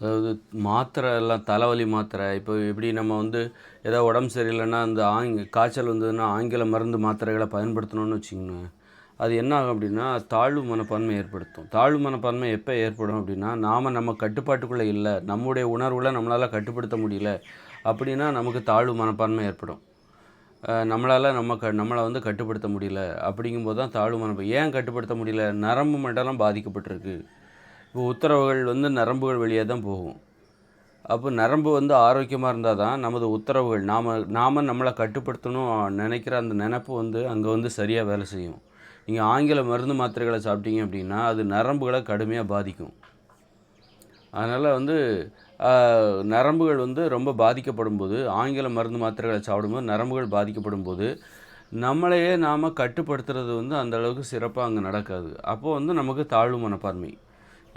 அதாவது மாத்திரை எல்லாம் தலைவலி மாத்திரை. இப்போ எப்படி நம்ம வந்து ஏதோ உடம்பு சரியில்லைன்னா அந்த ஆங் காய்ச்சல் வந்ததுன்னா ஆங்கில மருந்து மாத்திரைகளை பயன்படுத்தணும்னு வச்சுக்கோங்க. அது என்ன ஆகும் அப்படின்னா தாழ்வு மனப்பான்மை ஏற்படுத்தும். தாழ்வு மனப்பான்மை எப்போ ஏற்படும் அப்படின்னா நாம் நம்ம கட்டுப்பாட்டுக்குள்ளே இல்லை. நம்முடைய உணர்வுகளை நம்மளால் கட்டுப்படுத்த முடியல அப்படின்னா நமக்கு தாழ்வு மனப்பான்மை ஏற்படும். நம்மளால் நம்ம க நம்மளை வந்து கட்டுப்படுத்த முடியல அப்படிங்கும்போது தான் தாழ்வு மனப்பான்மை. ஏன் கட்டுப்படுத்த முடியல? நரம்பு மண்டலம் பாதிக்கப்பட்டிருக்கு. இப்போ உத்தரவுகள் வந்து நரம்புகள் வழியாக தான் போகும். அப்போ நரம்பு வந்து ஆரோக்கியமாக இருந்தால் தான் நமது உத்தரவுகள் நாம் நாம் நம்மளை கட்டுப்படுத்தணும் நினைக்கிற அந்த நினப்பு வந்து அங்கே வந்து சரியாக வேலை செய்யும். நீங்கள் ஆங்கில மருந்து மாத்திரைகளை சாப்பிட்டீங்க அப்படின்னா அது நரம்புகளை கடுமையாக பாதிக்கும். அதனால் வந்து நரம்புகள் வந்து ரொம்ப பாதிக்கப்படும் போது ஆங்கில மருந்து மாத்திரைகளை சாப்பிடும்போது நரம்புகள் பாதிக்கப்படும் போது நம்மளையே நாம் கட்டுப்படுத்துறது வந்து அந்தளவுக்கு சிறப்பாக அங்கே நடக்காது. அப்போது வந்து நமக்கு தாழ்வு மனப்பான்மை.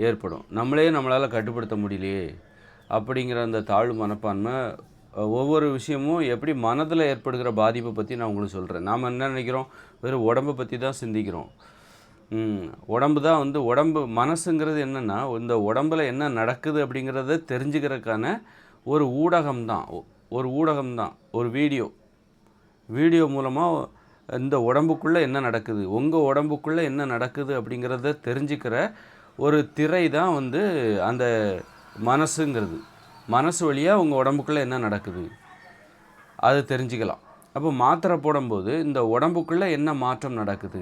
ஏற்படும். நம்மளே நம்மளால் கட்டுப்படுத்த முடியலையே. அப்படிங்கிற அந்த தாழ்வு மனப்பான்மை ஒவ்வொரு விஷயமும் எப்படி மனதில் ஏற்படுகிற பாதிப்பை பற்றி நான் உங்களுக்கு சொல்கிறேன் நாம் என்ன நினைக்கிறோம்? வெறும் உடம்பை பற்றி தான் சிந்திக்கிறோம். உடம்பு தான் வந்து உடம்பு மனசுங்கிறது என்னென்னா இந்த உடம்புல என்ன நடக்குது அப்படிங்கிறத தெரிஞ்சுக்கிறதுக்கான ஒரு ஊடகம் தான். ஒரு ஊடகம் தான். ஒரு வீடியோ. வீடியோ மூலமாக இந்த உடம்புக்குள்ளே என்ன நடக்குது? உங்கள் உடம்புக்குள்ளே என்ன நடக்குது அப்படிங்கிறத தெரிஞ்சுக்கிற ஒரு திரை தான் வந்து அந்த மனசுங்கிறது. மனசு வழியாக உங்கள் உடம்புக்குள்ளே என்ன நடக்குது? அது தெரிஞ்சுக்கலாம். அப்போ மாத்திரை போடும்போது இந்த உடம்புக்குள்ளே என்ன மாற்றம் நடக்குது?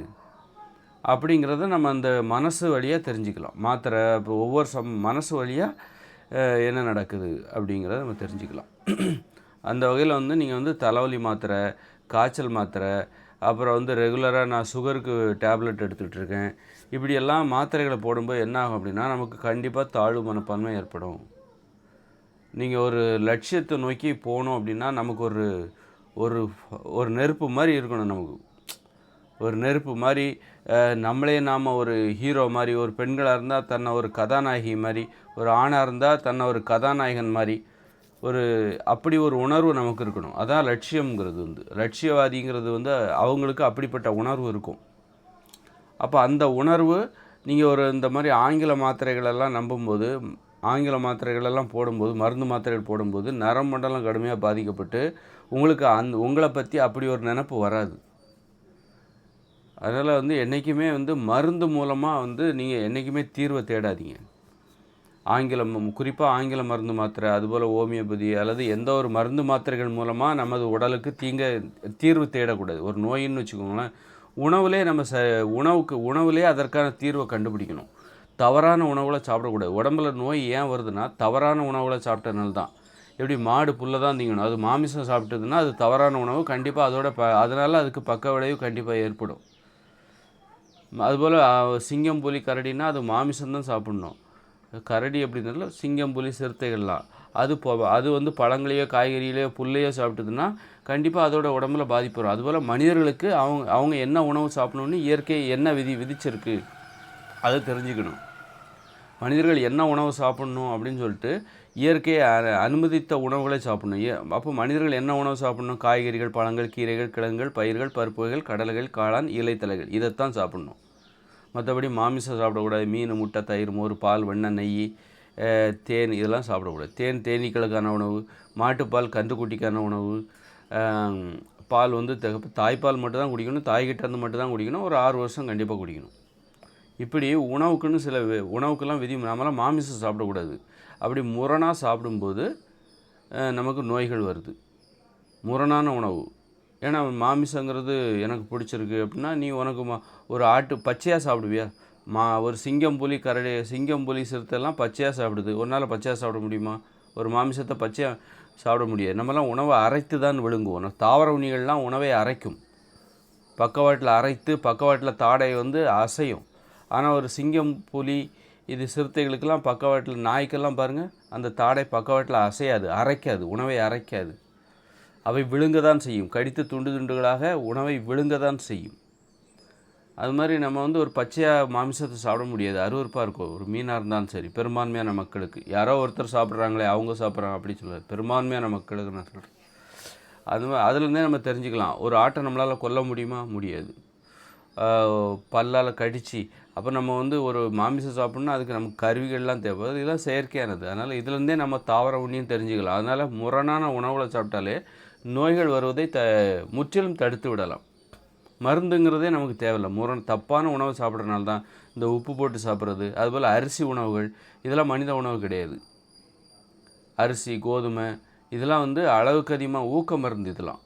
அப்படிங்கிறத நம்ம அந்த மனசு வழியாக தெரிஞ்சுக்கலாம். மாத்திரை இப்போ ஒவ்வொரு சம் மனசு வழியாக என்ன நடக்குது அப்படிங்கிறத நம்ம தெரிஞ்சுக்கலாம். அந்த வகையில் வந்து நீங்கள் வந்து தலைவலி மாத்திரை காய்ச்சல் மாத்திரை அப்புறம் வந்து ரெகுலராக நான் சுகருக்கு டேப்லெட் எடுத்துகிட்டு இருக்கேன். இப்படியெல்லாம் மாத்திரைகளை போடும்போது என்ன ஆகும் அப்படின்னா நமக்கு கண்டிப்பாக தாழ்வு மனப்பான்மை ஏற்படும். நீங்கள் ஒரு லட்சியத்தை நோக்கி போகணும் அப்படின்னா நமக்கு ஒரு ஒரு ஒரு நெருப்பு மாதிரி இருக்கணும் நமக்கு. ஒரு நெருப்பு மாதிரி நம்மளே நாம் ஒரு ஹீரோ மாதிரி ஒரு பெண்களாக இருந்தால் தன்னை ஒரு கதாநாயகி மாதிரி ஒரு ஆணாக இருந்தால் தன்னை ஒரு கதாநாயகன் மாதிரி ஒரு அப்படி ஒரு உணர்வு நமக்கு இருக்கணும். அதான் லட்சியங்கிறது வந்து. லட்சியவாதிங்கிறது வந்து அவங்களுக்கு அப்படிப்பட்ட உணர்வு இருக்கும். அப்போ அந்த உணர்வு நீங்கள் ஒரு இந்த மாதிரி ஆங்கில மாத்திரைகளெல்லாம் நம்பும்போது ஆங்கில மாத்திரைகளெல்லாம் போடும்போது மருந்து மாத்திரைகள் போடும்போது நரம் மண்டலம் கடுமையாக பாதிக்கப்பட்டு உங்களுக்கு அந் உங்களை பற்றி அப்படி ஒரு நினப்பு வராது. அதனால் வந்து என்றைக்குமே வந்து மருந்து மூலமாக வந்து நீங்கள் என்றைக்குமே தீர்வை தேடாதீங்க. ஆங்கிலம் குறிப்பாக ஆங்கில மருந்து மாத்திரை அதுபோல் ஹோமியோபதி அல்லது எந்த ஒரு மருந்து மாத்திரைகள் மூலமாக நமது உடலுக்கு தீங்க தீர்வு தேடக்கூடாது. ஒரு நோயின்னு வச்சுக்கோங்களேன் உணவுலே நம்ம ச உணவுக்கு உணவுலே அதற்கான தீர்வை கண்டுபிடிக்கணும். தவறான உணவுகளை சாப்பிடக்கூடாது. உடம்புல நோய் ஏன் வருதுன்னா தவறான உணவுகளை சாப்பிட்டனால தான். எப்படி மாடு புல்லை தான் தீங்கணும். அது மாமிசம் சாப்பிட்டதுன்னா அது தவறான உணவு. கண்டிப்பாக அதோட ப அதனால் அதுக்கு பக்க விளைவு கண்டிப்பாக ஏற்படும். அதுபோல் சிங்கம் புலி கரடின்னா அது மாமிசம் தான் சாப்பிட்ணும். கரடி அப்படின்னால சிங்கம் புலி சிறுத்தைகள்லாம். அது போ அது வந்து பழங்களையோ காய்கறிகளையோ புல்லையோ சாப்பிட்டதுன்னா கண்டிப்பாக அதோட உடம்புல பாதிப்பு வரும். அதுபோல் மனிதர்களுக்கு அவங்க அவங்க என்ன உணவு சாப்பிடணும்னு இயற்கை என்ன விதி விதிச்சிருக்கு அதை தெரிஞ்சுக்கணும். மனிதர்கள் என்ன உணவு சாப்பிடணும் அப்படின்னு சொல்லிட்டு இயற்கையை அனுமதித்த உணவுகளை சாப்பிடணும். ஏ அப்போ மனிதர்கள் என்ன உணவு சாப்பிடணும்? காய்கறிகள் பழங்கள் கீரைகள் கிழங்குகள் பயிர்கள் பருப்பு வகைகள் கடலைகள் காளான் இலைத்தலைகள் இதைத்தான் சாப்பிடணும். மற்றபடி மாமிசம் சாப்பிடக்கூடாது. மீன் முட்டை தயிர் மோர் பால் வெண்ணெய் நெய் தேன் இதெல்லாம் சாப்பிடக்கூடாது. தேன் தேனீக்களுக்கான உணவு மாட்டுப்பால் கந்துக்குட்டிக்கான உணவு பால் வந்து தகப்பு தாய்ப்பால் மட்டும் தான் குடிக்கணும் தாய்கிட்ட இருந்து மட்டும் தான் குடிக்கணும் ஒரு ஆறு வருஷம் கண்டிப்பாக குடிக்கணும். இப்படி உணவுக்குன்னு சில உணவுக்கெல்லாம் விதி நாமெல்லாம் மாமிசம் சாப்பிடக்கூடாது. அப்படி முரணாக சாப்பிடும்போது நமக்கு நோய்கள் வருது. முரணான உணவு. ஏன்னா மாமிசங்கிறது எனக்கு பிடிச்சிருக்கு அப்படின்னா நீ உனக்கு மா ஒரு ஆட்டு பச்சையாக சாப்பிடுவியா? மா ஒரு சிங்கம் புலி கரடி சிங்கம் புலி சிறுத்தைலாம் பச்சையாக சாப்பிடுது. ஒரு நாள் பச்சையாக சாப்பிட முடியுமா? ஒரு மாமிசத்தை பச்சையாக சாப்பிட முடியாது. நம்மலாம் உணவை அரைத்து தான் விழுங்குவோம் தாவர உண்ணிகள்லாம் உணவை அரைக்கும். பக்கவாட்டில் அரைத்து பக்கவாட்டில் தாடை வந்து அசையும். ஆனால் ஒரு சிங்கம் புலி இது சிறுத்தைகளுக்கெல்லாம் பக்கவாட்டில் நாய்க்கெல்லாம் பாருங்கள் அந்த தாடை பக்கவாட்டில் அசையாது அரைக்காது உணவை அரைக்காது. அவை விழுங்க தான் செய்யும். கடித்து துண்டு துண்டுகளாக உணவை விழுங்க தான் செய்யும். அது மாதிரி நம்ம வந்து ஒரு பச்சையாக மாமிசத்தை சாப்பிட முடியாது. அருவருப்பாக இருக்கும். ஒரு மீனாக இருந்தாலும் சரி பெரும்பான்மையான மக்களுக்கு. யாரோ ஒருத்தர் சாப்பிட்றாங்களே அவங்க சாப்பிட்றாங்க அப்படின்னு சொல்லுவார். பெரும்பான்மையான மக்களுக்கு நான் சொல்கிறேன் அது மாதிரி அதுலேருந்தே நம்ம தெரிஞ்சுக்கலாம். ஒரு ஆட்டை நம்மளால் கொல்ல முடியுமா? முடியாது. பல்லால் கடித்து அப்போ நம்ம வந்து ஒரு மாமிசம் சாப்பிட்ணுன்னா அதுக்கு நமக்கு கருவிகள்லாம் தேவை. இதெல்லாம் செயற்கையானது. அதனால் இதுலேருந்தே நம்ம தாவர உண்ணியும் தெரிஞ்சுக்கலாம். அதனால் முரணான உணவுகளை சாப்பிட்டாலே நோய்கள் வருவதை த முற்றிலும் தடுத்து விடலாம். மருந்துங்கிறதே நமக்கு தேவையில்லை. முரண் தப்பான உணவு சாப்பிட்றதுனால தான் இந்த உப்பு போட்டு சாப்பிட்றது அதுபோல் அரிசி உணவுகள் இதெல்லாம் மனித உணவு கிடையாது. அரிசி கோதுமை இதெல்லாம் வந்து அளவுக்கு அதிகமாக ஊக்க மருந்து இதெல்லாம்.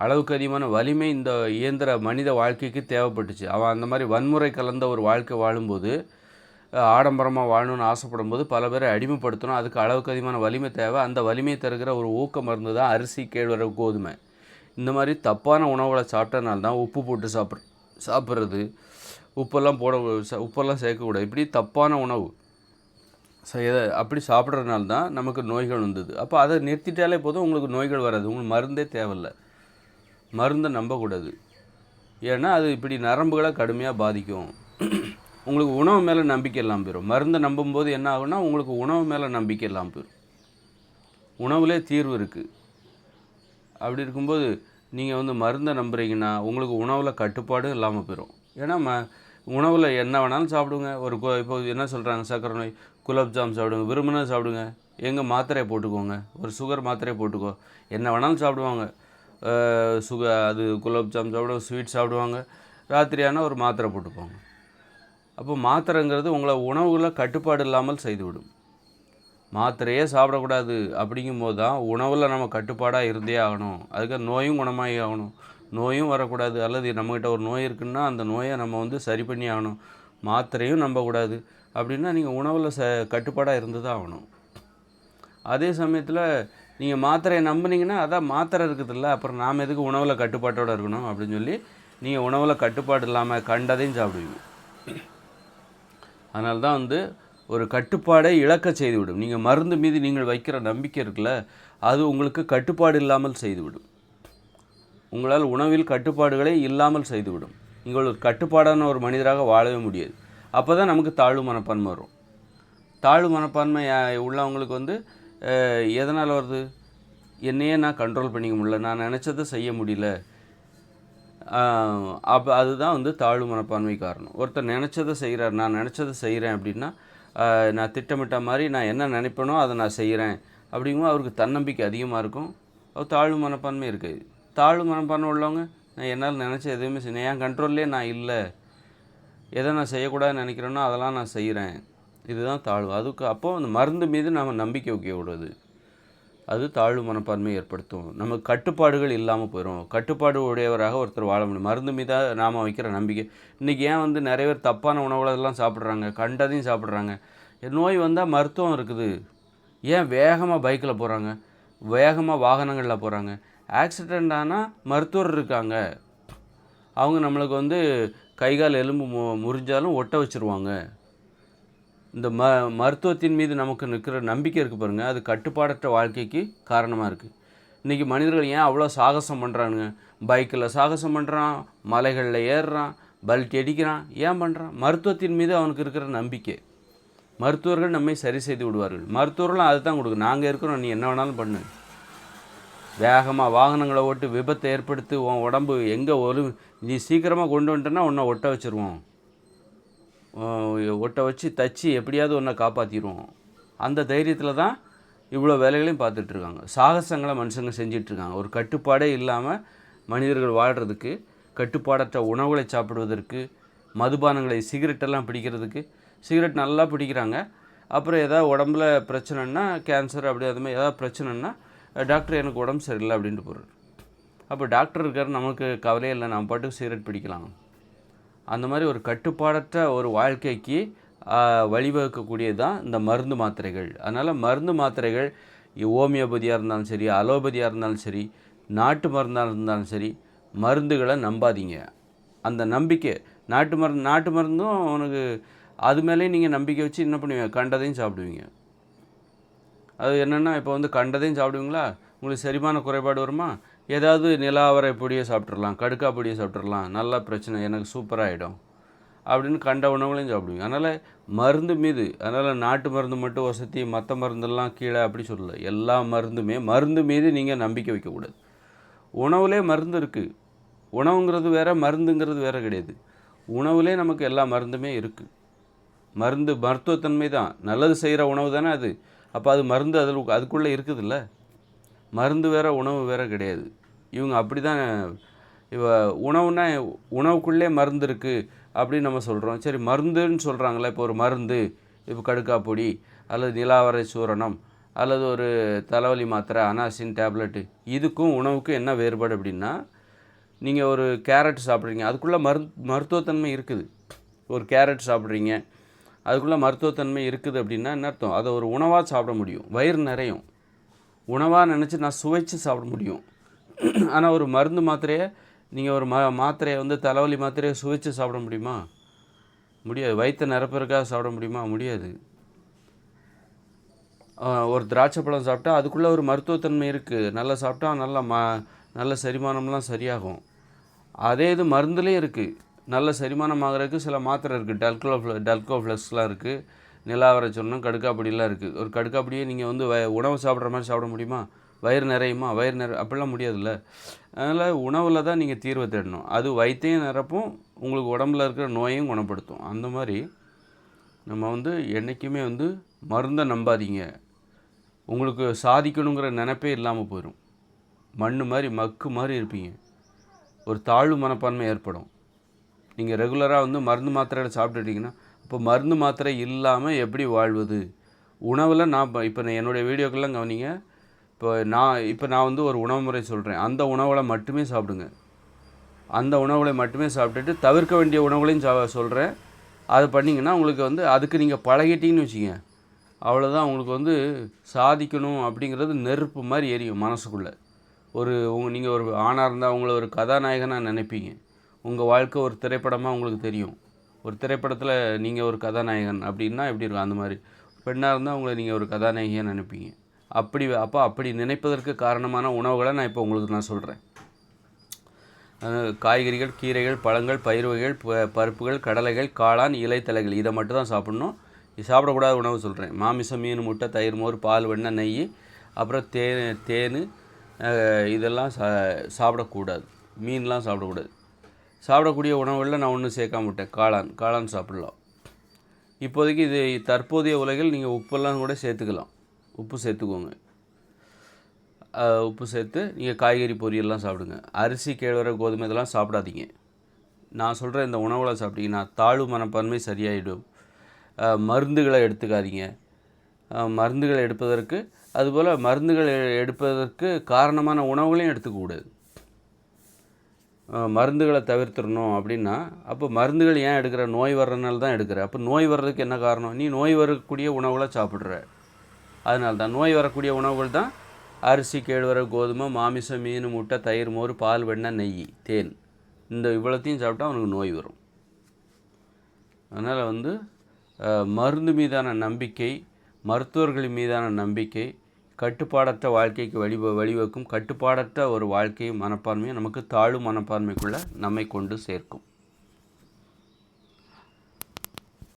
அளவுக்கு அதிகமான வலிமை இந்த இயந்திர மனித வாழ்க்கைக்கு தேவைப்பட்டுச்சு. அவன் அந்த மாதிரி வன்முறை கலந்த ஒரு வாழ்க்கை வாழும்போது ஆடம்பரமாக வாழணும்னு ஆசைப்படும் போது பல பேரை அடிமைப்படுத்தணும். அதுக்கு அளவுக்கு அதிகமான வலிமை தேவை. அந்த வலிமை தருகிற ஒரு ஊக்க மருந்து தான் அரிசி கேழ்வரகு கோதுமை. இந்த மாதிரி தப்பான உணவுகளை சாப்பிட்டனால தான் உப்பு போட்டு சாப்பிட்ற சாப்பிட்றது. உப்பெல்லாம் போட உப்பெல்லாம் சேர்க்கக்கூடாது. இப்படி தப்பான உணவு. செய்ய அப்படி சாப்பிட்றதுனால தான் நமக்கு நோய்கள் வந்தது. அப்போ அதை நிறுத்திட்டாலே போதும் உங்களுக்கு நோய்கள் வராது. உங்களுக்கு மருந்தே தேவையில்லை. மருந்தை நம்பக்கூடாது. ஏன்னா அது இப்படி நரம்புகளை கடுமையாக பாதிக்கும். உங்களுக்கு உணவு மேலே நம்பிக்கை இல்லாமல் போயிடும் மருந்தை நம்பும்போது என்ன ஆகும்னா உங்களுக்கு உணவு மேலே நம்பிக்கை இல்லாமல் போயிடும் உணவுலே தீர்வு இருக்குது அப்படி இருக்கும்போது நீங்கள் வந்து மருந்தை நம்புறீங்கன்னா உங்களுக்கு உணவில் கட்டுப்பாடும் இல்லாமல் போயிடும் ஏன்னா ம உணவில் என்ன வேணாலும் சாப்பிடுங்க. ஒரு கு- இப்போ என்ன சொல்கிறாங்க சக்கரை நோய் குலோப்ஜாம் சாப்பிடுங்க விரும்பினா சாப்பிடுங்க. எங்கே மாத்திரையை போட்டுக்கோங்க. ஒரு சுகர் மாத்திரையை போட்டுக்கோ. என்ன வேணாலும் சாப்பிடுவாங்க. சுகர் அது குலோப்ஜாம் சாப்பிடுவாங்க ஸ்வீட் சாப்பிடுவாங்க. ராத்திரியானால் ஒரு மாத்திரை போட்டுப்பாங்க அப்போ மாத்திரைங்கிறது உங்களை உணவுகளை கட்டுப்பாடு இல்லாமல் செய்துவிடும். மாத்திரையே சாப்பிடக்கூடாது அப்படிங்கும்போது தான் உணவில் நம்ம கட்டுப்பாடாக இருந்தே ஆகணும். அதுக்கு நோயும் குணமாகி ஆகணும். நோயும் வரக்கூடாது. அல்லது நம்மக்கிட்ட ஒரு நோய் இருக்குன்னா அந்த நோயை நம்ம வந்து சரி பண்ணி ஆகணும். மாத்திரையும் நம்பக்கூடாது அப்படின்னா நீங்கள் உணவில் ச கட்டுப்பாடாக இருந்து தான் ஆகணும். அதே சமயத்தில் நீங்கள் மாத்திரையை நம்புனீங்கன்னா அதான் மாத்திரை இருக்குதுல்ல அப்புறம் நாம் எதுக்கு உணவில் கட்டுப்பாட்டோடு இருக்கணும் அப்படின்னு சொல்லி நீங்கள் உணவில் கட்டுப்பாடு இல்லாமல் கண்டதையும் சாப்பிடுவீங்க. அதனால தான் வந்து ஒரு கட்டுப்பாடை இழக்க செய்துவிடும். நீங்கள் மருந்து மீது நீங்கள் வைக்கிற நம்பிக்கை இருக்குல்ல அது உங்களுக்கு கட்டுப்பாடு இல்லாமல் செய்துவிடும். உங்களால் உணவில் கட்டுப்பாடுகளை இல்லாமல் செய்துவிடும். நீங்கள் ஒரு கட்டுப்பாடான ஒரு மனிதராக வாழவே முடியாது. அப்போ தான் நமக்கு தாழ்வு மனப்பான்மை வரும். தாழ்வு மனப்பான்மை உள்ளவங்களுக்கு வந்து எதனால் வருது? என்னையே நான் கண்ட்ரோல் பண்ணிக்க முடியல நான் நினச்சதை செய்ய முடியல. அப்போ அதுதான் வந்து தாழ்வு மனப்பான்மை காரணம். ஒருத்தர் நினச்சதை செய்கிறார் நான் நினச்சதை செய்கிறேன் அப்படின்னா நான் திட்டமிட்ட மாதிரி நான் என்ன நினைப்பேனோ அதை நான் செய்கிறேன் அப்படிங்கும்போது அவருக்கு தன்னம்பிக்கை அதிகமாக இருக்கும். அவர் தாழ்வு மனப்பான்மை இருக்குது தாழ்வு மனப்பான்மை உள்ளவங்க நான் என்னால் நினச்ச எதுவுமே செய்யணும் என் கண்ட்ரோல்லே நான் இல்லை. எதை நான் செய்யக்கூடாதுன்னு நினைக்கிறேனோ அதெல்லாம் நான் செய்கிறேன் இதுதான் தாழ்வு. அதுக்கு அப்போது அந்த மருந்து மீது நாம் நம்பிக்கை வைக்க கூடாது. அது தாழ்வு மனப்பான்மை ஏற்படுத்தும். நமக்கு கட்டுப்பாடுகள் இல்லாமல் போயிடும் கட்டுப்பாடு உடையவராக ஒருத்தர் வாழ முடியும். மருந்து மீதாக நாம் வைக்கிற நம்பிக்கை. இன்றைக்கி ஏன் வந்து நிறைய பேர் தப்பான உணவுகளெல்லாம் சாப்பிட்றாங்க? கண்டதையும் சாப்பிட்றாங்க. நோய் வந்தால் மருத்துவம் இருக்குது. ஏன் வேகமாக பைக்கில் போகிறாங்க வேகமாக வாகனங்களில் போகிறாங்க ஆக்சிடெண்ட் ஆனால் மருத்துவர் இருக்காங்க. அவங்க நம்மளுக்கு வந்து கை கால் எலும்பு மு முறிஞ்சாலும் ஒட்ட வச்சுருவாங்க. இந்த ம மருத்துவத்தின் மீது நமக்கு நிற்கிற நம்பிக்கை இருக்குது பாருங்கள் அது கட்டுப்பாடற்ற வாழ்க்கைக்கு காரணமாக இருக்குது இன்றைக்கி மனிதர்கள் ஏன் அவ்வளோ சாகசம் பண்ணுறானுங்க பைக்கில் சாகசம் பண்ணுறான் மலைகளில் ஏறுறான் பல்ட் அடிக்கிறான் ஏன் பண்ணுறான் மருத்துவத்தின் மீது அவனுக்கு இருக்கிற நம்பிக்கை. மருத்துவர்கள் நம்மை சரி செய்து விடுவார்கள். மருத்துவர்களும் அது தான் கொடுக்கும் நாங்கள் இருக்கிறோம் நீ என்ன வேணாலும் பண்ணு. வேகமாக வாகனங்களை ஓட்டு விபத்தை ஏற்படுத்தி உன் உடம்பு எங்கே ஒரு நீ சீக்கிரமாக கொண்டு வந்துட்டேன்னா உன்னை ஒட்ட வச்சிருவோம். ஒட்டை வச்சு தச்சு எப்படியாவது ஒன்றை காப்பாற்றிடுவோம் அந்த தைரியத்தில் தான் இவ்வளோ வேலைகளையும் பார்த்துட்ருக்காங்க. சாகசங்களை மனுஷங்க செஞ்சிட்ருக்காங்க. ஒரு கட்டுப்பாடே இல்லாமல் மனிதர்கள் வாழ்கிறதுக்கு கட்டுப்பாடற்ற உணவுகளை சாப்பிடுவதற்கு மதுபானங்களை சிகரெட்டெல்லாம் பிடிக்கிறதுக்கு சிகரெட் நல்லா பிடிக்கிறாங்க. அப்புறம் ஏதாவது உடம்புல பிரச்சனைன்னா கேன்சர் அப்படி அது மாதிரி ஏதாவது பிரச்சனைன்னா டாக்டர் எனக்கு உடம்பு சரியில்லை அப்படின்ட்டு போகிறார் அப்போ டாக்டர் இருக்கார் நமக்கு கவலையே இல்லை நம்ம பாட்டுக்கு சிகரெட் பிடிக்கலாம். அந்த மாதிரி ஒரு கட்டுப்பாடற்ற ஒரு வாழ்க்கைக்கு வழிவகுக்கக்கூடியது தான் இந்த மருந்து மாத்திரைகள். அதனால் மருந்து மாத்திரைகள் ஹோமியோபதியாக இருந்தாலும் சரி அலோபதியாக இருந்தாலும் சரி நாட்டு மருந்தாக இருந்தாலும் சரி மருந்துகளை நம்பாதீங்க. அந்த நம்பிக்கை நாட்டு மருந்து நாட்டு மருந்தும் உனக்கு அது மேலேயும் நீங்கள் நம்பிக்கை வச்சு என்ன பண்ணுவீங்க? கண்டதையும் சாப்பிடுவீங்க. அது என்னென்னா இப்போ வந்து கண்டதையும் சாப்பிடுவீங்களா? உங்களுக்கு செரிமான குறைபாடு வருமா? ஏதாவது நிலாவரை பொடியை சாப்பிட்றலாம் கடுக்கா பொடியை சாப்பிட்றலாம் நல்லா பிரச்சனை எனக்கு சூப்பராகிடும் அப்படின்னு கண்ட உணவுகளையும் சாப்பிடுவீங்க. அதனால் மருந்து மீது அதனால் நாட்டு மருந்து மட்டும் வசதி மற்ற மருந்தெல்லாம் கீழே அப்படி சொல்லல. எல்லா மருந்துமே மருந்து மீது நீங்கள் நம்பிக்கை வைக்கக்கூடாது. உணவுலே மருந்து இருக்குது உணவுங்கிறது வேறு மருந்துங்கிறது வேறு கிடையாது. உணவுலே நமக்கு எல்லா மருந்துமே இருக்குது மருந்து மருத்துவத்தன்மை தான். நல்லது செய்கிற உணவு தானே அது. அப்போ அது மருந்து அதில் அதுக்குள்ளே இருக்குதுல்ல? மருந்து வேற உணவு வேற கிடையாது. இவங்க அப்படி தான் இவ உணவுனா உணவுக்குள்ளே மருந்து இருக்குது அப்படின்னு நம்ம சொல்கிறோம் சரி மருந்துன்னு சொல்கிறாங்களே இப்போ ஒரு மருந்து இப்போ கடுக்கா பொடி அல்லது நிலாவரை சூரணம் அல்லது ஒரு தலைவலி மாத்திரை அனாசின் டேப்லெட்டு இதுக்கும் உணவுக்கும் என்ன வேறுபாடு அப்படின்னா நீங்கள் ஒரு கேரட் சாப்பிட்றீங்க அதுக்குள்ளே மரு மருத்துவத்தன்மை இருக்குது. ஒரு கேரட் சாப்பிட்றீங்க அதுக்குள்ளே மருத்துவத்தன்மை இருக்குது அப்படின்னா என்ன அர்த்தம்? அதை ஒரு உணவாக சாப்பிட முடியும். வயிறு நிறையும். உணவாக நினச்சி நான் சுவைச்சு சாப்பிட முடியும். ஆனால் ஒரு மருந்து மாத்திரையை நீங்கள் ஒரு ம மாத்திரையை வந்து தலைவலி மாத்திரையை சுவைச்சு சாப்பிட முடியுமா? முடியாது. வயிற்றை நிரப்புறதுக்காக சாப்பிட முடியுமா? முடியாது. ஒரு திராட்சை பழம் சாப்பிட்டா அதுக்குள்ளே ஒரு மருத்துவத்தன்மை இருக்குது நல்லா சாப்பிட்டா நல்லா ம நல்ல செரிமானம்லாம் சரியாகும். அதே இது மருந்துலேயும் இருக்குது நல்ல செரிமானம் ஆகிறதுக்கு சில மாத்திரை இருக்குது டல்கோ டல்கோஃப்ளெக்ஸ்லாம் இருக்குது நிலாவரை சொன்னோம் கடுக்காப்படியெல்லாம் இருக்குது ஒரு கடுக்காப்படியே நீங்கள் வந்து வ உணவு சாப்பிட்ற மாதிரி சாப்பிட முடியுமா? வயிறு நிறையுமா? வயிறு நிற அப்படிலாம் முடியாதுல்ல. அதனால் உணவில் தான் நீங்கள் தீர்வை தேடணும். அது வயிற்றையும் நிரப்பும் உங்களுக்கு உடம்புல இருக்கிற நோயையும் குணப்படுத்தும். அந்த மாதிரி நம்ம வந்து என்றைக்குமே வந்து மருந்தை நம்பாதீங்க. உங்களுக்கு சாதிக்கணுங்கிற நினப்பே இல்லாமல் போயிடும் மண் மாதிரி மக்கு மாதிரி இருப்பீங்க. ஒரு தாழ்வு மனப்பான்மை ஏற்படும். நீங்கள் ரெகுலராக வந்து மருந்து மாத்திரையில் சாப்பிட்டுட்டிங்கன்னா இப்போ மருந்து மாத்திரை இல்லாமல் எப்படி வாழ்வது? உணவில் நான் இப்போ நான் என்னுடைய வீடியோக்கெல்லாம் கவனிங்க. இப்போ நான் இப்போ நான் வந்து ஒரு உணவு முறை சொல்கிறேன் அந்த உணவில் மட்டுமே சாப்பிடுங்க. அந்த உணவுகளை மட்டுமே சாப்பிட்டுட்டு தவிர்க்க வேண்டிய உணவுகளையும் சா சொல்கிறேன் அது பண்ணிங்கன்னா உங்களுக்கு வந்து அதுக்கு நீங்கள் பழகிட்டீங்கன்னு வச்சுக்கோங்க. அவ்வளோதான் உங்களுக்கு வந்து சாதிக்கணும் அப்படிங்கிறது நெருப்பு மாதிரி எரியும் மனசுக்குள்ளே. ஒரு உங்கள் நீங்கள் ஒரு ஆணாக இருந்தால் உங்களை ஒரு கதாநாயகனாக நினைப்பீங்க. உங்கள் வாழ்க்கை ஒரு திரைப்படமாக உங்களுக்கு தெரியும். ஒரு திரைப்படத்தில் நீங்கள் ஒரு கதாநாயகன் அப்படின்னா எப்படி இருக்கும்? அந்த மாதிரி. பெண்ணாக இருந்தால் உங்களை நீங்கள் ஒரு கதாநாயகியாக நினைப்பீங்க. அப்படி அப்போ அப்படி நினைப்பதற்கு காரணமான உணவுகளை நான் இப்போ உங்களுக்கு நான் சொல்கிறேன் காய்கறிகள் கீரைகள் பழங்கள் பயிர் வகைகள் ப- பருப்புகள் கடலைகள் காளான் இலைத்தலைகள் இதை மட்டும் தான் சாப்பிட்ணும். சாப்பிடக்கூடாத உணவு சொல்கிறேன் மாமிசம் மீன் முட்டை தயிர் மோர் பால் வெண்ணெய் நெய் அப்புறம் தேன் தேன் இதெல்லாம் சா சாப்பிடக்கூடாது. மீன்லாம் சாப்பிடக்கூடாது. சாப்பிடக்கூடிய உணவுகளில் நான் ஒன்றும் சேர்க்காம விட்டேன். காளான் காளான் சாப்பிடலாம். இப்போதைக்கு இது தற்போதைய உலகில் நீங்கள் உப்பெல்லாம் கூட சேர்த்துக்கலாம். உப்பு சேர்த்துக்கோங்க. உப்பு சேர்த்து நீங்கள் காய்கறி பொரியல்லாம் சாப்பிடுங்க. அரிசி கேழ்வர கோதுமை இதெல்லாம் சாப்பிடாதீங்க. நான் சொல்கிற இந்த உணவுகளை சாப்பிட்டீங்கன்னா தாழ்வு மனப்பான்மை சரியாயிடும். மருந்துகளை எடுத்துக்காதீங்க. மருந்துகளை எடுப்பதற்கு அதுபோல் மருந்துகள் எடுப்பதற்கு காரணமான உணவுகளையும் எடுத்துக்கக்கூடாது மருந்துகளை தவிர்த்துடணும் அப்படின்னா அப்போ மருந்துகள் ஏன் எடுக்கிற? நோய் வர்றதுனால தான் எடுக்கிற. அப்போ நோய் வர்றதுக்கு என்ன காரணம்? நீ நோய் வரக்கூடிய உணவுகளை சாப்பிட்ற. அதனால தான் நோய் வரக்கூடிய உணவுகள் தான் அரிசி கேழ்வரகு கோதுமை மாமிசம் மீன் முட்டை தயிர் மோர் பால் வெண்ணெய் நெய் தேன். இந்த இவ்வளோத்தையும் சாப்பிட்டா அவனுக்கு நோய் வரும். அதனால் வந்து மருந்து மீதான நம்பிக்கை மருத்துவர்கள் மீதான நம்பிக்கை கட்டுப்பாடற்ற வாழ்க்கைக்கு வழி வழிவகுக்கும் கட்டுப்பாடற்ற ஒரு வாழ்க்கையும் மனப்பான்மையும் நமக்கு தாழ்வு மனப்பான்மைக்குள்ளே நம்மை கொண்டு சேர்க்கும்.